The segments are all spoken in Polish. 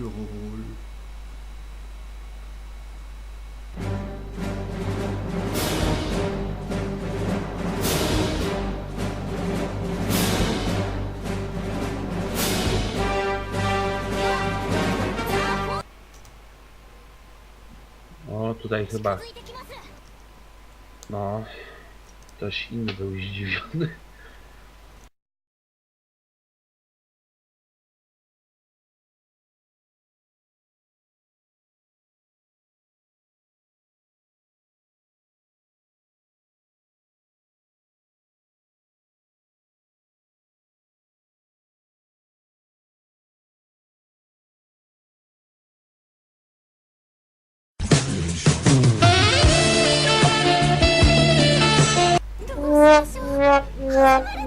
O, tutaj chyba... No, ktoś inny był zdziwiony. Yeah.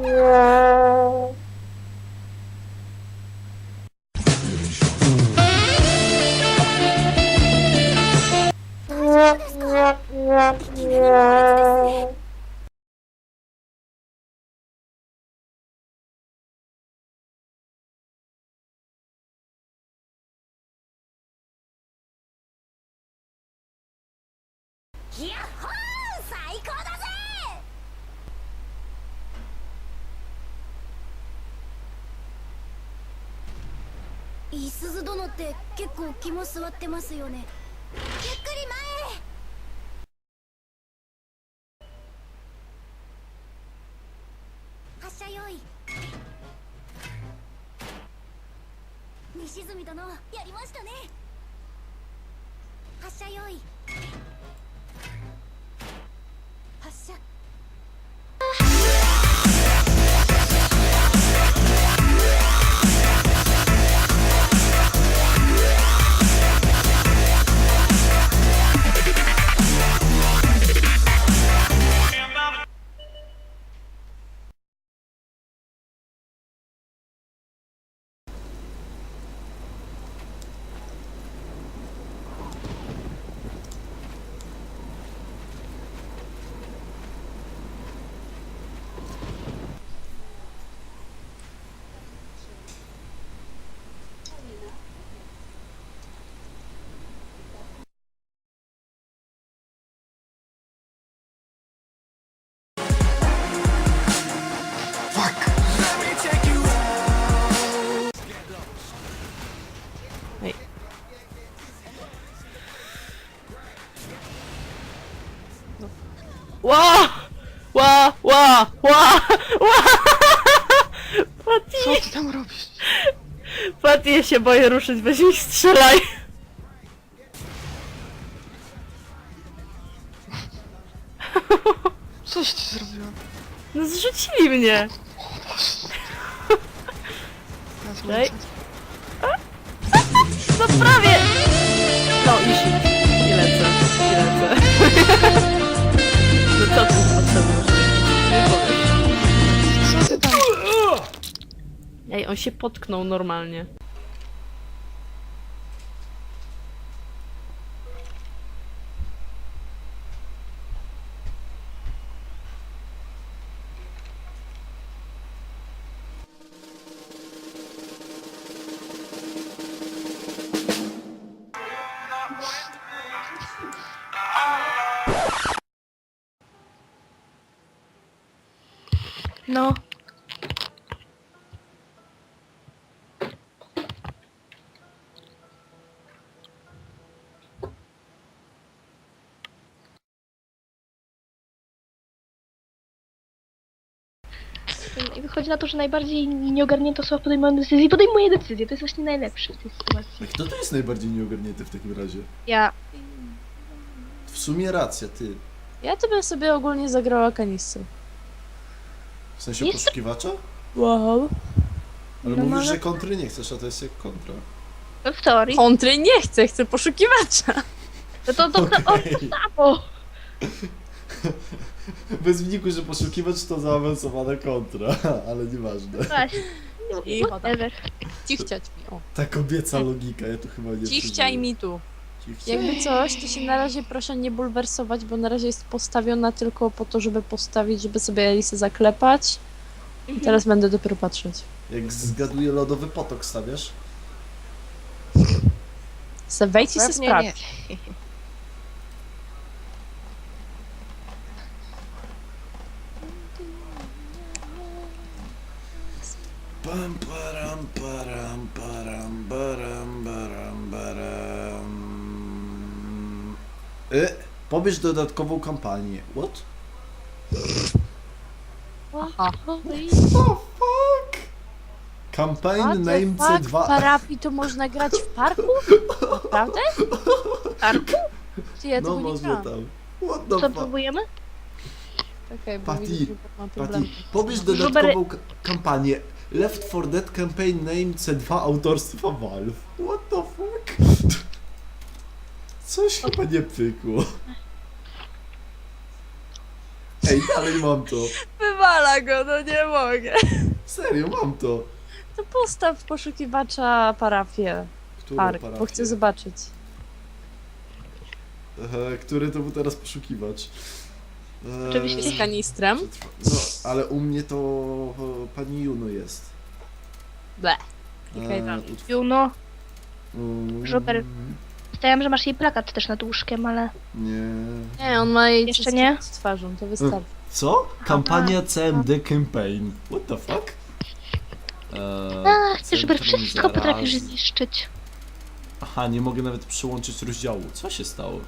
鈴殿って結構肝座ってますよね。ゆっくり前へ。発射用意。西住殿やりましたね。発射用意。Ła! Ła! Ła! Ła! Ła! Co ty tam robisz? Ja się boję ruszyć, weź mi strzelaj! Coś ty zrobiła? No zrzucili mnie! Ja Daj. co? No prawie! Ej, on się potknął normalnie. No. Wychodzi na to, że najbardziej nieogarnięte osoba podejmują decyzję i podejmuje decyzję. To jest właśnie najlepsze w tej sytuacji. A kto to jest najbardziej nieogarnięty w takim razie? Ja. W sumie racja, ty. Ja to bym sobie ogólnie zagrała kanisę. W sensie Jest- poszukiwacza? Wow. Ale No mówisz, może- że kontry nie chcesz, a to jest jak kontra. W teorii. Kontry nie chcę, chcę poszukiwacza. No to, to, to, o, to samo. Bez wniku, że poszukiwacz to zaawansowana kontra, ale nieważne. Właśnie. I Whatever. Cichciać mi, o. Ta kobieca logika, ja tu chyba nie Cichciaj przeżyję. mi tu. Cichciaj. Jakby coś, to się na razie proszę nie bulwersować, bo na razie jest postawiona tylko po to, żeby postawić, żeby sobie Elisę zaklepać. I teraz będę dopiero patrzeć. Jak zgaduję lodowy potok stawiasz? Se wejdź i se Pewnie sprawdź. Pam, param, param, param, baram, baram, baram. Y, pobierz dodatkową kampanię. What? Aha. Oh fuck! Campaign What name the fuck? W C2. parapii to można grać w parku? Naprawdę? W parku? Czy ja No tego nie można grałam? tam. What the Co fuck? próbujemy? Okej, bo Patty, widzę, że mam problem. Patty, pobierz dodatkową ka- kampanię. Left 4 Dead Campaign Name C2 autorstwa Valve. What the fuck? Coś chyba nie pykło. Ej, dalej mam to. Wywala go, no nie mogę. Serio, mam to. To postaw poszukiwacza parafię. Którą Park, bo chcę zobaczyć. Aha, który to był teraz poszukiwacz? Oczywiście. Z kanistrem. No, ale u mnie to e, pani Juno jest. Ble. Klikaj dalej. utw- Juno. Mm. Myślałem, że masz jej plakat też nad łóżkiem, ale... Nie. Nie, on ma jej Jeszcze nie? z twarzą, to wystarczy. Co? Kampania CMD Campaign. What the fuck? Eee, A, chcesz, żeby Centrum wszystko Zaraz. potrafisz zniszczyć. Aha, nie mogę nawet przyłączyć rozdziału. Co się stało?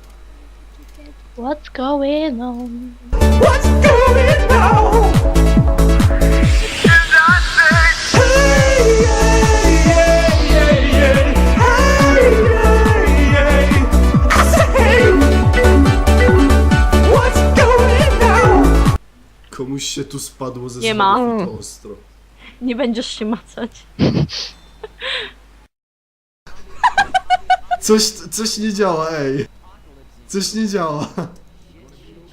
What's going on? Komuś się tu spadło ze Nie ma. schodów i to ostro. Nie będziesz się macać. Coś, coś nie działa, ej. Coś nie działa.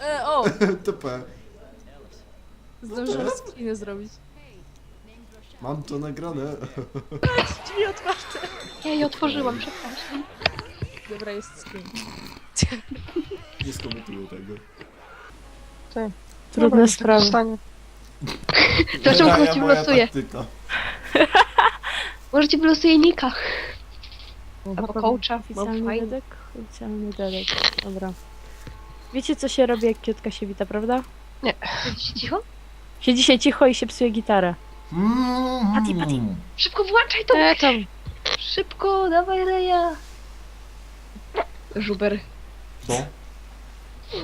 E, o! TP. Zdążyłem screeny zrobić. Mam to nagrane. Drzwi otwarte. Ja jej otworzyłam, przepraszam. Dobra, jest screen. Nie skomentuję tego. Trudne sprawy. Stanie. Zobaczymy, kogo ci moja taktyka. Może ci wylosuje Nika. Albo coacha. Oficjalny Fajnie. dedek? Oficjalny dedek. Dobra. Wiecie co się robi jak kiotka się wita, prawda? Siedź cicho. Siedzi się cicho i się psuje gitarę. Pati, pati. Szybko włączaj to! E, tam. Szybko, dawaj Reja! Żuber. Co?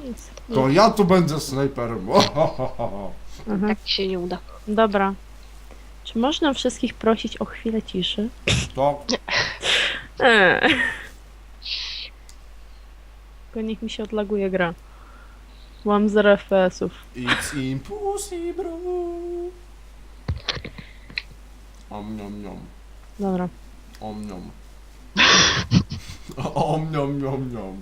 Nic. To ja tu będę snajperem. Mhm. Tak ci się nie uda. Dobra. Czy można wszystkich prosić o chwilę ciszy? To Eee. Tylko niech mi się odlaguje gra. Mam 0 FPS-ów. It's impossible. Om niom niom. Dobra. Om niom. Om niom niom niom.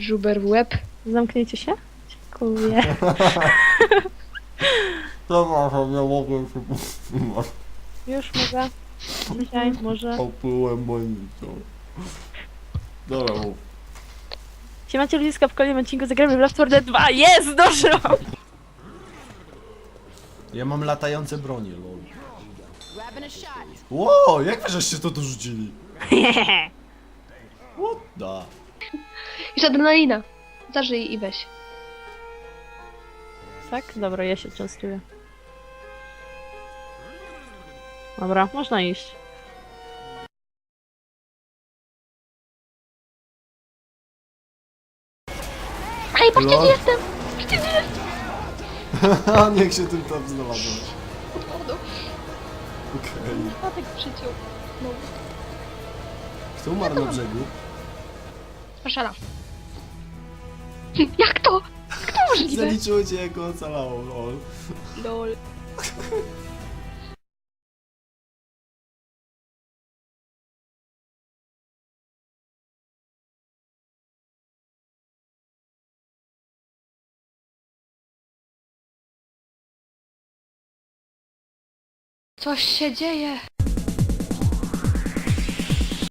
Żuber w łeb. Zamknięcie się? Dziękuję. Dobra, że nie mogłem się powstrzymać. Już mogę. Dzisiaj może. Opyłem monitor. Dobra, mów. Siemacie ludziska, w kolejnym odcinku zagramy w Left 4 Dead 2. Jest! Zdążyłam! Ja mam latające bronie, lol. Wow, jak wy żeście to dorzucili? What the? Już adrenalina. Zażyj i weź. Tak? Dobra, ja się częstuję. Dobra, można iść. Ej, patrzcie, Lol. gdzie jestem! Niech się tym tam znalazł. Okej. Patek przyciął. No, Kto umarł na brzegu? Szala. Jak to? Jak to możliwe? Zaliczyło cię jako ocalało, lol. Lol. Coś się dzieje.